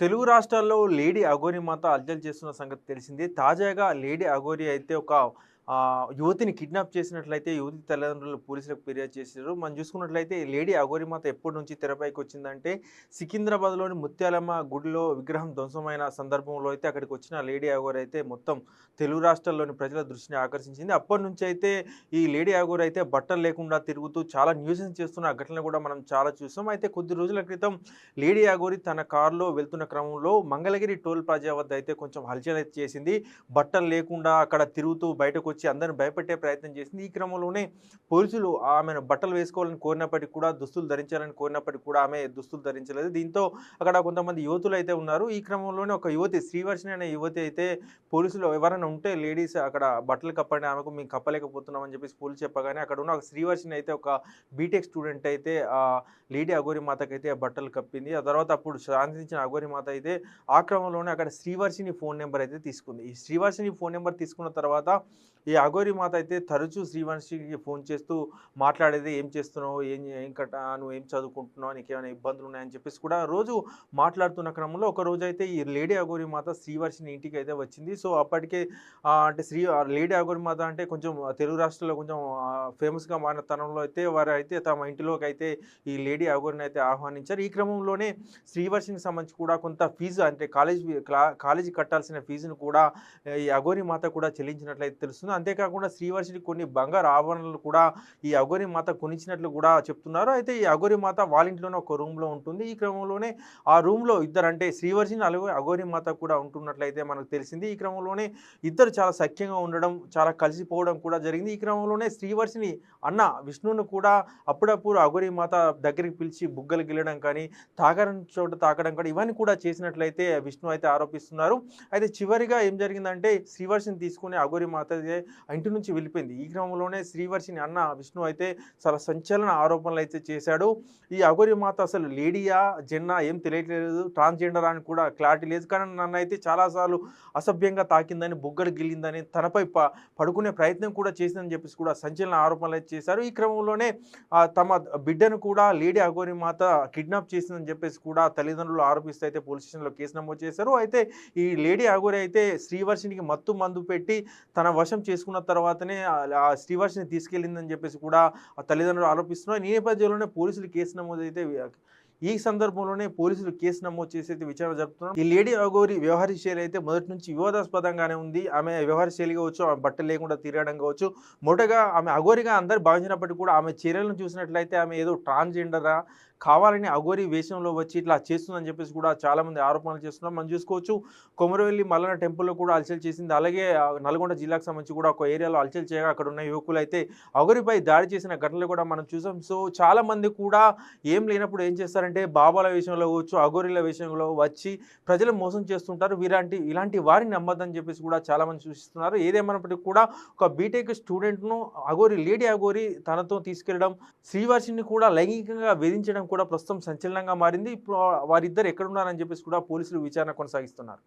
తెలుగు రాష్ట్రాల్లో లేడీ అఘోరి మాత అర్జలు చేస్తున్న సంగతి తెలిసిందే. తాజాగా లేడీ అఘోరి అయితే ఒక యువతిని కిడ్నాప్ చేసినట్లయితే యువతి తల్లిదండ్రులు పోలీసులకు ఫిర్యాదు చేశారు మనం చూసుకున్నట్లయితే లేడీ అఘోరిమాత ఎప్పటి నుంచి తెరపైకి వచ్చిందంటే సికింద్రాబాద్లోని ముత్యాలమ్మ గుడిలో విగ్రహం ధ్వంసమైన సందర్భంలో అయితే అక్కడికి వచ్చిన లేడీ అఘోరి అయితే మొత్తం తెలుగు రాష్ట్రాల్లోని ప్రజల దృష్టిని ఆకర్షించింది. అప్పటి నుంచి అయితే ఈ లేడీ అఘోరి అయితే బట్టలు లేకుండా తిరుగుతూ చాలా న్యూసెన్స్ చేస్తున్న ఘటనలు కూడా మనం చాలా చూసాం. అయితే కొద్ది రోజుల క్రితం లేడీ అఘోరి తన కారులో వెళ్తున్న క్రమంలో మంగళగిరి టోల్ ప్లాజా వద్ద అయితే కొంచెం హల్చల్ అయితే చేసింది. బట్టలు లేకుండా అక్కడ తిరుగుతూ బయటకు వచ్చి అందరిని భయపెట్టే ప్రయత్నం చేసింది. ఈ క్రమంలోనే పోలీసులు ఆమెను బట్టలు వేసుకోవాలని కోరినప్పటికీ కూడా దుస్తులు ధరించాలని కోరినప్పటికీ కూడా ఆమె దుస్తులు ధరించలేదు. దీంతో అక్కడ కొంతమంది యువతులు అయితే ఉన్నారు. ఈ క్రమంలోనే ఒక యువతి శ్రీవర్షిణి అనే యువతి అయితే పోలీసులు ఎవరైనా ఉంటే లేడీస్ అక్కడ బట్టలు కప్పండి ఆమెకు మేము కప్పలేకపోతున్నామని చెప్పేసి పోలీసు చెప్పగానే అక్కడ ఉన్న ఒక శ్రీవర్షిణి అయితే ఒక బీటెక్ స్టూడెంట్ అయితే ఆ లేడీ అఘోరి మాతకైతే ఆ బట్టలు కప్పింది. ఆ తర్వాత అప్పుడు శాంతించిన అఘోరి మాత అయితే ఆ క్రమంలోనే అక్కడ శ్రీవర్షిని ఫోన్ నెంబర్ అయితే తీసుకుంది. ఈ శ్రీవర్షిని ఫోన్ నెంబర్ తీసుకున్న తర్వాత ఈ అఘోరి మాత అయితే తరచూ శ్రీవర్షికి ఫోన్ చేస్తూ మాట్లాడేది ఏం చేస్తున్నావు? ఏం ఏం నువ్వు ఏం చదువుకుంటున్నావు? నీకు ఏమైనా ఇబ్బందులు ఉన్నాయని చెప్పేసి కూడా రోజు మాట్లాడుతున్న క్రమంలో ఒక రోజు అయితే ఈ లేడీ అఘోరి మాత శ్రీవర్షిని ఇంటికి అయితే వచ్చింది. సో అప్పటికే అంటే శ్రీ లేడీ అఘోరి మాత అంటే కొంచెం తెలుగు రాష్ట్రాల్లో కొంచెం ఫేమస్గా మారిన తనంలో అయితే వారు అయితే తమ ఇంటిలోకి అయితే ఈ లేడీ అఘోరిని అయితే ఆహ్వానించారు. ఈ క్రమంలోనే శ్రీవర్షికి సంబంధించి కూడా కొంత ఫీజు అంటే కాలేజ్ క్లా- కాలేజీ కట్టాల్సిన ఫీజును కూడా ఈ అఘోరి మాత కూడా చెల్లించినట్లయితే తెలుస్తుంది. అంతేకాకుండా శ్రీవర్షిని కొన్ని బంగారు ఆభరణలు కూడా ఈ అఘోరి మాత కొనిచ్చినట్లు కూడా చెప్తున్నారు. అయితే ఈ అఘోరి మాత వాళ్ళ ఇంట్లోనే ఒక రూమ్లో ఉంటుంది. ఈ క్రమంలోనే ఆ రూమ్లో ఇద్దరు అంటే శ్రీవర్షిని అలాగే అఘోరి మాత కూడా ఉంటున్నట్లయితే మనకు తెలిసింది. ఈ క్రమంలోనే ఇద్దరు చాలా సఖ్యంగా ఉండడం చాలా కలిసిపోవడం కూడా జరిగింది. ఈ క్రమంలోనే శ్రీవర్షిని అన్న విష్ణువును కూడా అప్పుడప్పుడు అఘోరి మాత దగ్గరికి పిలిచి బుగ్గలు గిల్లడం కానీ తాగడం చోట తాకడం కానీ ఇవన్నీ కూడా చేసినట్లయితే విష్ణు అయితే ఆరోపిస్తున్నారు. అయితే చివరిగా ఏం జరిగిందంటే శ్రీవర్షిని తీసుకుని అఘోరి మాత అయితే ఆ ఇంటి నుంచి వెళ్ళిపోయింది. ఈ క్రమంలోనే శ్రీవర్షిని అన్న విష్ణు అయితే చాలా సంచలన ఆరోపణలు అయితే చేశాడు. ఈ అఘోరి మాత అసలు లేడీయా జెన్నా ఏం తెలియట్లేదు. ట్రాన్స్జెండర్ అని కూడా క్లారిటీ లేదు. కానీ నన్ను అయితే చాలాసార్లు అసభ్యంగా తాకిందని బుగ్గలు గిల్లిందని తనపై పడుకునే ప్రయత్నం కూడా చేసిందని చెప్పేసి కూడా సంచలన ఆరోపణలు అయితే చేశారు. ఈ క్రమంలోనే తమ బిడ్డను కూడా లేడీ అగోరి మాత కిడ్నాప్ చేసిందని చెప్పేసి కూడా తల్లిదండ్రులు ఆరోపిస్తే అయితే పోలీస్ స్టేషన్లో కేసు నమోదు చేశారు. అయితే ఈ లేడీ అఘోరి అయితే శ్రీవర్షినికి మత్తు మందు పెట్టి తన వశం చేసుకున్న తర్వాతనే ఆ- ఆ శ్రీవర్షిని తీసుకెళ్ళిందని చెప్పేసి కూడా ఆ తల్లిదండ్రులు ఆరోపిస్తున్నారు. ఈ నేపథ్యంలోనే పోలీసులు కేసు నమోదు అయితే ఈ సందర్భంలోనే పోలీసులు కేసు నమోదు చేసి అయితే విచారణ జరుపుతున్నారు. ఈ లేడీ అగోరి వ్యవహార శైలి అయితే మొదటి నుంచి వివాదాస్పదంగానే ఉంది. ఆమె వ్యవహార శైలి కావచ్చు ఆమె బట్టలు లేకుండా తిరగడం కావచ్చు మొదటగా ఆమె అఘోరిగా అందరు భావించినప్పటికీ కూడా ఆమె చర్యలను చూసినట్లయితే ఆమె ఏదో ట్రాన్స్జెండరా కావాలని అఘోరి వేషంలో వచ్చి ఇట్లా చేస్తుందని చెప్పేసి కూడా చాలామంది ఆరోపణలు చేస్తున్నారు. మనం చూసుకోవచ్చు కొమరవెల్లి మల్లన టెంపుల్లో కూడా అలచల్ చేసింది. అలాగే నల్గొండ జిల్లాకు సంబంధించి కూడా ఒక ఏరియాలో అలచల్ చేయగా అక్కడ ఉన్న యువకులు అయితే అఘోరిపై దాడి చేసిన ఘటనలు కూడా మనం చూసాం. సో చాలామంది కూడా ఏం లేనప్పుడు ఏం చేస్తారంటే బాబాల విషయంలో కావచ్చు అఘోరిల విషయంలో వచ్చి ప్రజలు మోసం చేస్తుంటారు. వీరాంటి ఇలాంటి వారిని నమ్మద్దని చెప్పేసి కూడా చాలామంది సూచిస్తున్నారు. ఏదేమైనప్పటికీ కూడా ఒక బీటెక్ స్టూడెంట్ను అఘోరి లేడీ అఘోరి తనతో తీసుకెళ్ళడం శ్రీవర్షిని కూడా లైంగికంగా వేధించడం కూడా ప్రస్తుతం సంచలనంగా మారింది. ఇప్పుడు వారిద్దరు ఎక్కడున్నారని చెప్పేసి కూడా పోలీసులు విచారణ కొనసాగిస్తున్నారు.